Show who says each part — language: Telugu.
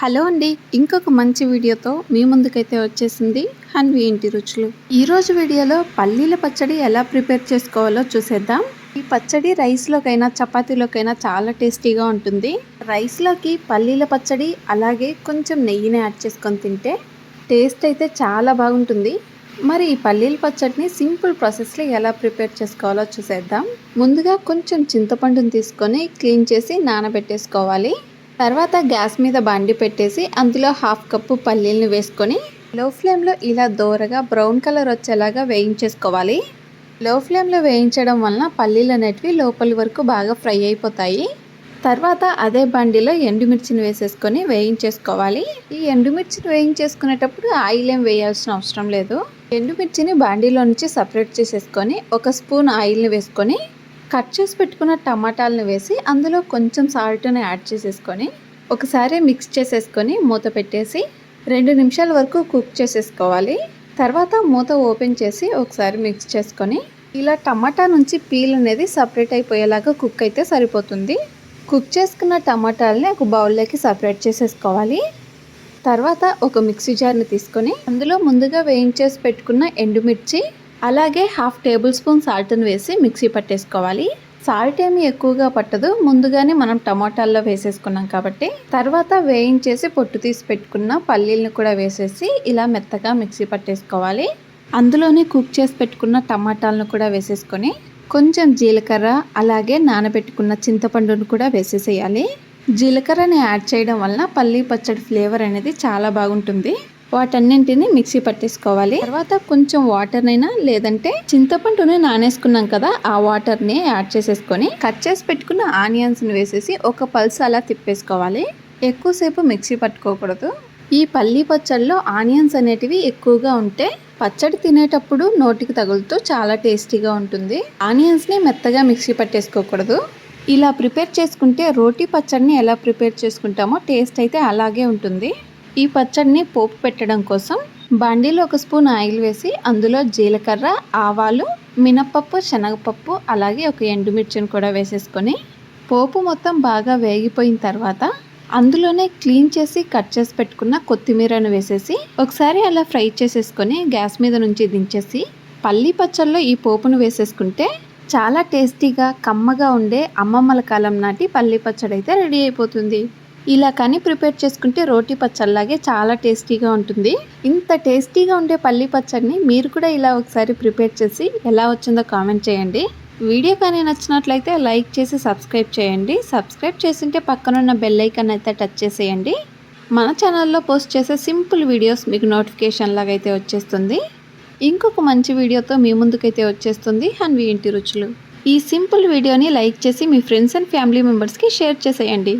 Speaker 1: హలో అండి. ఇంకొక మంచి వీడియోతో మీ ముందుకైతే వచ్చేసింది హన్వి ఇంటి రుచులు. ఈరోజు వీడియోలో పల్లీల పచ్చడి ఎలా ప్రిపేర్ చేసుకోవాలో చూసేద్దాం. ఈ పచ్చడి రైస్లోకైనా చపాతీలోకైనా చాలా టేస్టీగా ఉంటుంది. రైస్లోకి పల్లీల పచ్చడి అలాగే కొంచెం నెయ్యిని యాడ్ చేసుకొని తింటే టేస్ట్ అయితే చాలా బాగుంటుంది. మరి ఈ పల్లీల పచ్చడిని సింపుల్ ప్రాసెస్లో ఎలా ప్రిపేర్ చేసుకోవాలో చూసేద్దాం. ముందుగా కొంచెం చింతపండుని తీసుకొని క్లీన్ చేసి నానబెట్టేసుకోవాలి. తర్వాత గ్యాస్ మీద బండి పెట్టేసి అందులో హాఫ్ కప్పు పల్లీలను వేసుకొని లో ఫ్లేమ్లో ఇలా దోరగా బ్రౌన్ కలర్ వచ్చేలాగా వేయించేసుకోవాలి. లో ఫ్లేమ్లో వేయించడం వలన పల్లీలు అనేటివి లోపలి వరకు బాగా ఫ్రై అయిపోతాయి. తర్వాత అదే బండిలో ఎండుమిర్చిని వేసేసుకొని వేయించేసుకోవాలి. ఈ ఎండుమిర్చిని వేయించేసుకునేటప్పుడు ఆయిల్ ఏం వేయాల్సిన అవసరం లేదు. ఎండుమిర్చిని బాండీలో నుంచి సపరేట్ చేసేసుకొని ఒక స్పూన్ ఆయిల్ని వేసుకొని కట్ చేసి పెట్టుకున్న టమాటాలను వేసి అందులో కొంచెం సాల్ట్ని యాడ్ చేసేసుకొని ఒకసారి మిక్స్ చేసేసుకొని మూత పెట్టేసి రెండు నిమిషాల వరకు కుక్ చేసేసుకోవాలి. తర్వాత మూత ఓపెన్ చేసి ఒకసారి మిక్స్ చేసుకొని ఇలా టమాటా నుంచి పీల్ అనేది సపరేట్ అయిపోయేలాగా కుక్ అయితే సరిపోతుంది. కుక్ చేసుకున్న టమాటాలని ఒక బౌల్లోకి సపరేట్ చేసేసుకోవాలి. తర్వాత ఒక మిక్సీ జార్ని తీసుకొని అందులో ముందుగా వేయించేసి పెట్టుకున్న ఎండుమిర్చి అలాగే హాఫ్ టేబుల్ స్పూన్ సాల్ట్ని వేసి మిక్సీ పట్టేసుకోవాలి. సాల్ట్ ఏమి ఎక్కువగా పట్టదు. ముందుగానే మనం టమాటాల్లో వేసేసుకున్నాం కాబట్టి తర్వాత వేయించేసి పొట్టు తీసి పెట్టుకున్న పల్లీలను కూడా వేసేసి ఇలా మెత్తగా మిక్సీ పట్టేసుకోవాలి. అందులోనే కుక్ చేసి పెట్టుకున్న టమాటాలను కూడా వేసేసుకొని కొంచెం జీలకర్ర అలాగే నానబెట్టుకున్న చింతపండును కూడా వేసేసేయాలి. జీలకర్రని యాడ్ చేయడం వలన పల్లీ పచ్చడి ఫ్లేవర్ అనేది చాలా బాగుంటుంది. వాటన్నింటిని మిక్సీ పట్టేసుకోవాలి. తర్వాత కొంచెం వాటర్ అయినా లేదంటే చింతపండుని నానేసుకున్నాం కదా ఆ వాటర్ని యాడ్ చేసేసుకొని కట్ చేసి పెట్టుకున్న ఆనియన్స్ని వేసేసి ఒక పల్స్ అలా తిప్పేసుకోవాలి. ఎక్కువసేపు మిక్సీ పట్టుకోకూడదు. ఈ పల్లీ పచ్చళ్ళలో ఆనియన్స్ అనేటివి ఎక్కువగా ఉంటే పచ్చడి తినేటప్పుడు నోటికి తగులుతూ చాలా టేస్టీగా ఉంటుంది. ఆనియన్స్ని మెత్తగా మిక్సీ పట్టేసుకోకూడదు. ఇలా ప్రిపేర్ చేసుకుంటే రోటీ పచ్చడిని ఎలా ప్రిపేర్ చేసుకుంటామో టేస్ట్ అయితే అలాగే ఉంటుంది. ఈ పచ్చడిని పోపు పెట్టడం కోసం బండిలో ఒక స్పూన్ ఆయిల్ వేసి అందులో జీలకర్ర ఆవాలు మినప్పప్పు శనగపప్పు అలాగే ఒక ఎండుమిర్చిని కూడా వేసేసుకొని పోపు మొత్తం బాగా వేగిపోయిన తర్వాత అందులోనే క్లీన్ చేసి కట్ చేసి పెట్టుకున్న కొత్తిమీరను వేసేసి ఒకసారి అలా ఫ్రై చేసేసుకొని గ్యాస్ మీద నుంచి దించేసి పల్లి పచ్చల్లో ఈ పోపును వేసేసుకుంటే చాలా టేస్టీగా కమ్మగా ఉండే అమ్మమ్మల కాలం నాటి పల్లి పచ్చడి అయితే రెడీ అయిపోతుంది. ఇలా కానీ ప్రిపేర్ చేసుకుంటే రోటీ పచ్చడిలాగే చాలా టేస్టీగా ఉంటుంది. ఇంత టేస్టీగా ఉండే పల్లి పచ్చడిని మీరు కూడా ఇలా ఒకసారి ప్రిపేర్ చేసి ఎలా వచ్చిందో కామెంట్ చేయండి. వీడియో కానీ నచ్చినట్లయితే లైక్ చేసి సబ్స్క్రైబ్ చేయండి. సబ్స్క్రైబ్ చేసింటే పక్కనున్న బెల్ ఐకాన్ అయితే టచ్ చేసేయండి. మన ఛానల్లో పోస్ట్ చేసే సింపుల్ వీడియోస్ మీకు నోటిఫికేషన్ లాగా అయితే వచ్చేస్తుంది. ఇంకొక మంచి వీడియోతో మీ ముందుకైతే వచ్చేస్తుంది హన్వి ఇంటి రుచులు. ఈ సింపుల్ వీడియోని లైక్ చేసి మీ ఫ్రెండ్స్ అండ్ ఫ్యామిలీ మెంబర్స్కి షేర్ చేసేయండి.